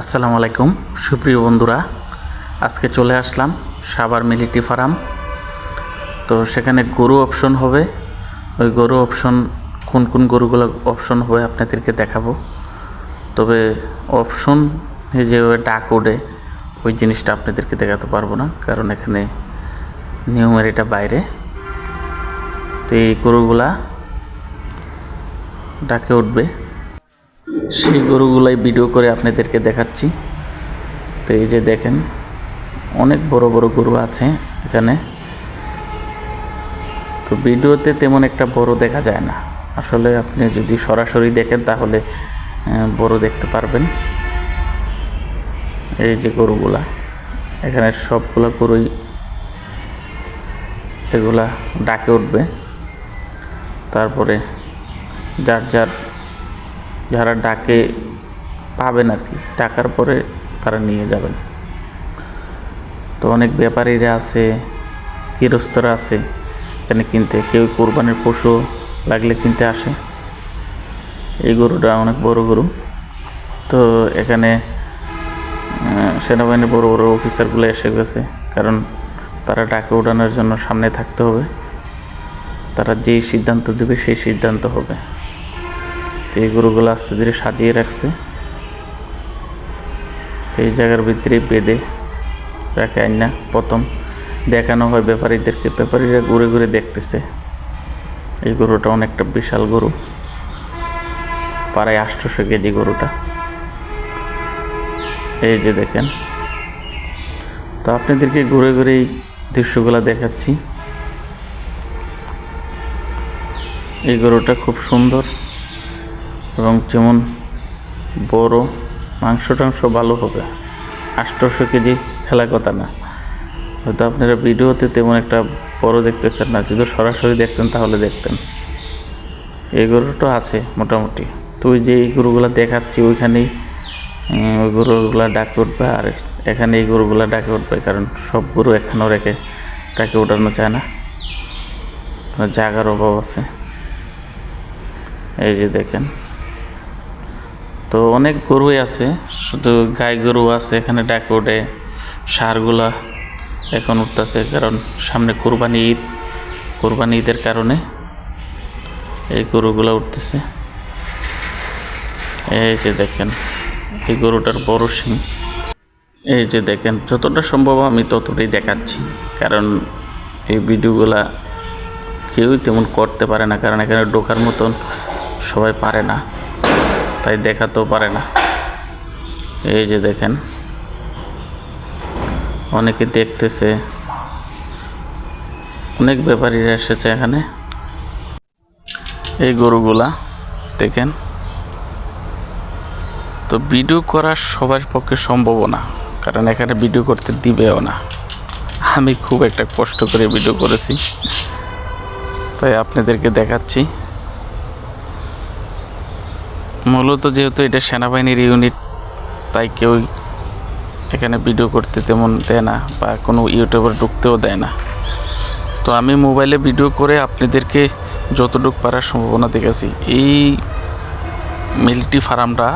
আসসালামু আলাইকুম, সুপ্রিয় বন্ধুরা। আজকে চলে আসলাম সাবার মিলিটি ফার্ম। তো সেখানে গরু অপশন হবে। ওই গরু অপশন কোন কোন গরুগুলো অপশন হবে আপনাদেরকে দেখাবো। তবে অপশন যে ডাক ওডে ওই জিনিসটা আপনাদেরকে দেখাতে পারব না, কারণ এখানে নিয়মের এটা বাইরে। তো এই গরুগুলা ডাকে উঠবে। সেই গরুগুলাই ভিডিও করে আপনাদেরকে দেখাচ্ছি। তো এই যে দেখেন, অনেক বড় বড় গরু আছে এখানে। তো ভিডিওতে তেমন একটা বড় দেখা যায় না। আসলে আপনি যদি সরাসরি দেখেন তাহলে বড় দেখতে পারবেন। এই যে গরুগুলা, এখানে সবগুলো গরুই এগুলা ডাকে উঠবে। তারপরে যার যার যারা ডাকে পাবেন আর কি টাকার পরে তারা নিয়ে যাবেন। তো অনেক ব্যাপারীরা আছে, গৃহস্থরা আছে, এখানে কিনতে। কেউ কোরবানির পশু লাগলে কিনতে আসে। এই গরুটা অনেক বড় গরু। তো এখানে সেনাবাহিনীর বড় বড় অফিসারগুলো এসে গেছে, কারণ তারা ডাকে ওঠানোর জন্য সামনে থাকতে হবে। তারা যেই সিদ্ধান্ত দেবে সেই সিদ্ধান্ত হবে। তো এই গরুগুলো আস্তে ধীরে সাজিয়ে রাখছে। তো এই জায়গার ভিতরে বেঁধে রাখে আইনা প্রথম দেখানো হয় ব্যাপারীদেরকে। ব্যাপারীরা ঘুরে ঘুরে দেখতেছে। এই গরুটা অনেকটা বিশাল গরু। পাড়ায় আটশোশো কেজি গরুটা। এই যে দেখেন। তো আপনাদেরকে ঘুরে ঘুরে এই দৃশ্যগুলো দেখাচ্ছি। এই গরুটা খুব সুন্দর। এবং যেমন বড় মাংস টাংস ভালো হবে। আষ্টশো কেজি খেলা কথা না। হয়তো আপনারা ভিডিওতে তেমন একটা বড় দেখতেছেন না। যদি সরাসরি দেখতেন তাহলে দেখতেন। এই গরুটা আছে মোটামুটি। তুই যে এই গরুগুলো দেখাচ্ছি ওইখানেই ওই গরুগুলো ডাকে উঠবে আর এখানে এই গরুগুলো ডাকে উঠবে কারণ সব গরু এখানেও রেখে ডাকে উঠানো চায় না। জায়গার অভাব আছে। এই যে দেখেন। তো অনেক গরুই আছে, শুধু গাই গরু আছে, এখানে ডাকে ওঠে, সারগুলা এখন উঠতেছে, কারণ সামনে কোরবানি ঈদ, কোরবানি ঈদের কারণে এই গরুগুলা উঠতেছে। এই যে দেখেন, এই গরুটার বড় শিং। এই যে দেখেন, যতটা সম্ভব আমি ততটাই দেখাচ্ছি, কারণ এই ভিডিওগুলা কেউই তেমন করতে পারে না, কারণ এখানে ঢোকার মতন সবাই পারে না। তাই দেখাতেও পারে না। এই যে দেখেন। অনেকে দেখতেছে। অনেক ব্যাপারীরা এসেছে এখানে। এই গরুগুলা, দেখেন। তো ভিডিও করা সবার পক্ষে সম্ভব না, কারণ এখানে ভিডিও করতে দিবেও না। আমি খুব একটা কষ্ট করে ভিডিও করেছি। তাই আপনাদেরকে দেখাচ্ছি। মূলত যেহেতু এটা সেনাবাহিনীর ইউনিট তাই কেউ এখানে ভিডিও করতে তেমন দেয় না বা কোনো ইউটিউবার ঢুকতেও দেয় না। তো আমি মোবাইলে ভিডিও করে আপনাদেরকে যতটুকু পারার সম্ভাবনা দেখেছি, এই মিলিটারি ফার্মটা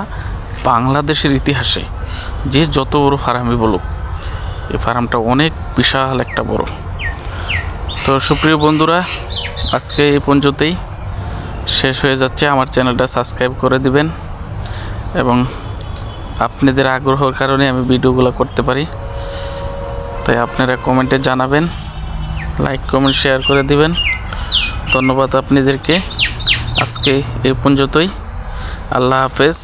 বাংলাদেশের ইতিহাসে যে যত বড় ফার্মই বলুক, এই ফার্মটা অনেক বিশাল একটা বড়। তো সুপ্রিয় বন্ধুরা, আজকে এই পর্যন্তই। শেষ হয়ে যাচ্ছে, আমার চ্যানেলটা সাবস্ক্রাইব করে দিবেন। এবং আপনাদের আগ্রহের কারণে আমি ভিডিওগুলো করতে পারি। তাই আপনারা কমেন্টে জানাবেন, লাইক, কমেন্ট, শেয়ার করে দিবেন। ধন্যবাদ আপনাদেরকে। আজকে এই পর্যন্তই। আল্লাহ হাফেজ।